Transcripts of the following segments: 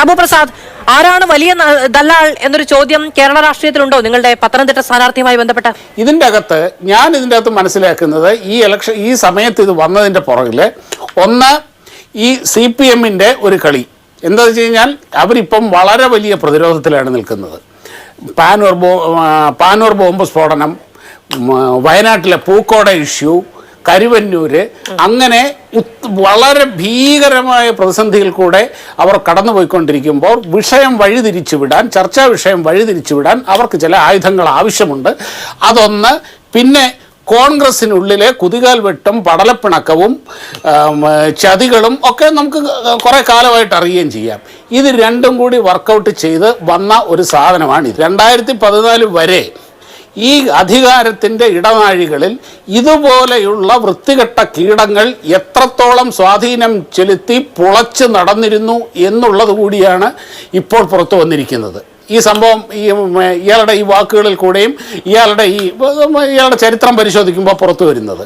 ഷാബു പ്രസാദ് ആരാണ് വലിയ ദല്ലാൾ എന്നൊരു ചോദ്യം കേരള രാഷ്ട്രീയത്തിലുണ്ടോ? നിങ്ങളുടെ പത്തനംതിട്ട സ്ഥാനാർത്ഥിയുമായി ബന്ധപ്പെട്ട? ഇതിന്റെ അകത്ത് ഞാൻ ഇതിന്റെ അകത്ത് മനസ്സിലാക്കുന്നത് ഈ ഇലക്ഷൻ ഈ സമയത്ത് ഇത് വന്നതിന്റെ പുറകിൽ ഒന്ന് ഈ സി പി എമ്മിന്റെ ഒരു കളി. എന്താ വെച്ച് കഴിഞ്ഞാൽ അവരിപ്പം വളരെ വലിയ പ്രതിരോധത്തിലാണ് നിൽക്കുന്നത്. പാനൂർ ബോ പാനൂർ ബോംബ് സ്ഫോടനം വയനാട്ടിലെ പൂക്കോട ഇഷ്യൂ കരുവന്നൂര്. അങ്ങനെ വളരെ ഭീകരമായ പ്രതിസന്ധിയിൽ കൂടെ അവർ കടന്നുപോയിക്കൊണ്ടിരിക്കുമ്പോൾ വിഷയം വഴിതിരിച്ചുവിടാൻ ചർച്ചാ വിഷയം വഴിതിരിച്ചുവിടാൻ അവർക്ക് ചില ആയുധങ്ങൾ ആവശ്യമുണ്ട്. അതൊന്ന് പിന്നെ കോൺഗ്രസിനുള്ളിലെ കുതികാൽ വെട്ടും പടലപ്പിണക്കവും ചതികളും ഒക്കെ നമുക്ക് കുറേ കാലമായിട്ട് അറിയുകയും ചെയ്യാം. ഇത് രണ്ടും കൂടി വർക്കൗട്ട് ചെയ്ത് വന്ന ഒരു സാധനമാണ് രണ്ടായിരത്തി പതിനാല് വരെ ഈ അധികാരത്തിന്റെ ഇടനാഴികളിൽ ഇതുപോലെയുള്ള വൃത്തികെട്ട കീടങ്ങൾ എത്രത്തോളം സ്വാധീനം ചെലുത്തി പുളച്ച് നടന്നിരുന്നു എന്നുള്ളത് കൂടിയാണ് ഇപ്പോൾ പുറത്തു വന്നിരിക്കുന്നത്. ഈ സംഭവം ഈ ഇയാളുടെ ഈ വാക്കുകളിൽ കൂടെയും ഇയാളുടെ ഈ ഇയാളുടെ ചരിത്രം പരിശോധിക്കുമ്പോൾ പുറത്തു വരുന്നത്.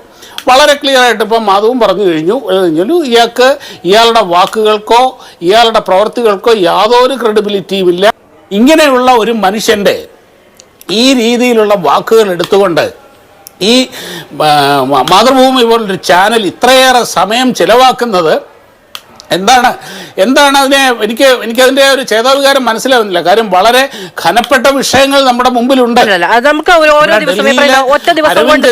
വളരെ ക്ലിയർ ആയിട്ട് ഇപ്പം അതും പറഞ്ഞു കഴിഞ്ഞു. കഴിഞ്ഞാലും ഇയാൾക്ക് ഇയാളുടെ വാക്കുകൾക്കോ ഇയാളുടെ പ്രവൃത്തികൾക്കോ യാതൊരു ക്രെഡിബിലിറ്റിയും ഇല്ല. ഇങ്ങനെയുള്ള ഒരു മനുഷ്യന്റെ ഈ രീതിയിലുള്ള വാക്കുകൾ എടുത്തുകൊണ്ട് ഈ മാതൃഭൂമി പോലൊരു ചാനൽ ഇത്രയേറെ സമയം ചിലവാക്കുന്നത് എന്താണ്? എന്താണ് അതിനെ എനിക്ക് എനിക്കതിന്റെ ഒരു ചേതാവികാരം മനസ്സിലാവുന്നില്ല. കാര്യം വളരെ ഘനപ്പെട്ട വിഷയങ്ങൾ നമ്മുടെ മുമ്പിലുണ്ട്. നമുക്ക് ഓരോ ദിവസം ഒറ്റ ദിവസം കൊണ്ട്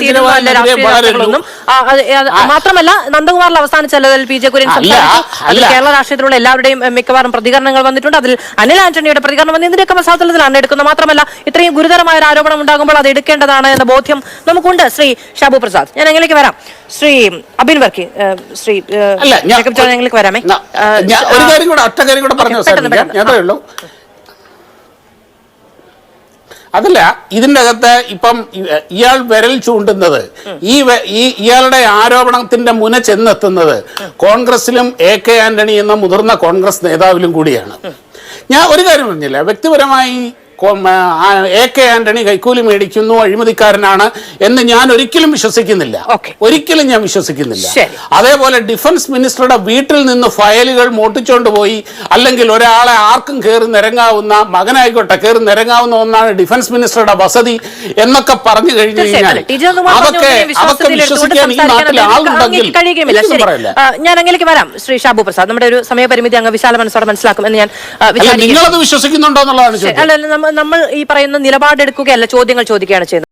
മാത്രമല്ല നന്ദകുമാറിൽ അവസാനിച്ചല്ലതിൽ പി ജെ കുര്യൻ കേരള രാഷ്ട്രീയത്തിലുള്ള എല്ലാവരുടെയും മിക്കവാറും പ്രതികരണങ്ങൾ വന്നിട്ടുണ്ട്. അതിൽ അനിൽ ആന്റണിയുടെ പ്രതികരണം വന്ന് ഇതിന്റെയൊക്കെ പശ്ചാത്തലത്തിലാണ് എടുക്കുന്നത് മാത്രമല്ല ഇത്രയും ഗുരുതരമായ ഒരു ആരോപണം ഉണ്ടാകുമ്പോൾ അത് എടുക്കേണ്ടതാണ് എന്ന ബോധ്യം നമുക്കുണ്ട്. ശ്രീ ഷാബു പ്രസാദ് ഞാൻ എങ്ങനെയൊക്കെ വരാം. ശ്രീ അബിൻ വർക്കി ശ്രീ ജേക്കബ് ഞങ്ങൾക്ക് വരാമേ. ഞാൻ ഒരു കാര്യം കൂടെ ഒറ്റ കാര്യം കൂടെ പറഞ്ഞു ഞാൻ അതല്ല ഇതിന്റെ അകത്ത് ഇപ്പം ഇയാൾ വിരൽ ചൂണ്ടുന്നത് ഈ ഈ ഇയാളുടെ ആരോപണത്തിന്റെ മുന ചെന്നെത്തുന്നത് കോൺഗ്രസിലും എ കെ ആന്റണി എന്ന മുതിർന്ന കോൺഗ്രസ് നേതാവിലും കൂടിയാണ്. ഞാൻ ഒരു കാര്യം പറഞ്ഞില്ല? വ്യക്തിപരമായി എ കെ ആന്റണി കൈക്കൂലി മേടിക്കുന്നു അഴിമതിക്കാരനാണ് എന്ന് ഞാൻ ഒരിക്കലും വിശ്വസിക്കുന്നില്ല. ഒരിക്കലും ഞാൻ വിശ്വസിക്കുന്നില്ല. അതേപോലെ ഡിഫൻസ് മിനിസ്റ്ററുടെ വീട്ടിൽ നിന്ന് ഫയലുകൾ മോട്ടിച്ചോണ്ട് പോയി അല്ലെങ്കിൽ ഒരാളെ ആർക്കും കയറി നിരങ്ങാവുന്ന മകനായിക്കോട്ടെ കയറി നിരങ്ങാവുന്ന ഒന്നാണ് ഡിഫൻസ് മിനിസ്റ്ററുടെ വസതി എന്നൊക്കെ പറഞ്ഞു കഴിഞ്ഞു കഴിഞ്ഞാൽ അതൊക്കെ അതൊക്കെ വിശ്വസിക്കാൻ ഈ നാട്ടിൽ ആളുണ്ടെങ്കിൽ ഞാൻ അങ്ങേക്ക് വരാം. ശ്രീ ഷാബു പ്രസാദ്. നമ്മുടെ ഒരു സമയപരിമിതി അങ്ങ് വിശാല മനസ്സോടെ മനസ്സിലാക്കും എന്ന് ഞാൻ നിങ്ങളത് വിശ്വസിക്കുന്നുണ്ടോ എന്നുള്ളതാണ് അല്ല നമ്മൾ ഈ പറയുന്ന നിലപാടെടുക്കുകയല്ല ചോദ്യങ്ങൾ ചോദിക്കുകയാണ് ചെയ്യുന്നത്.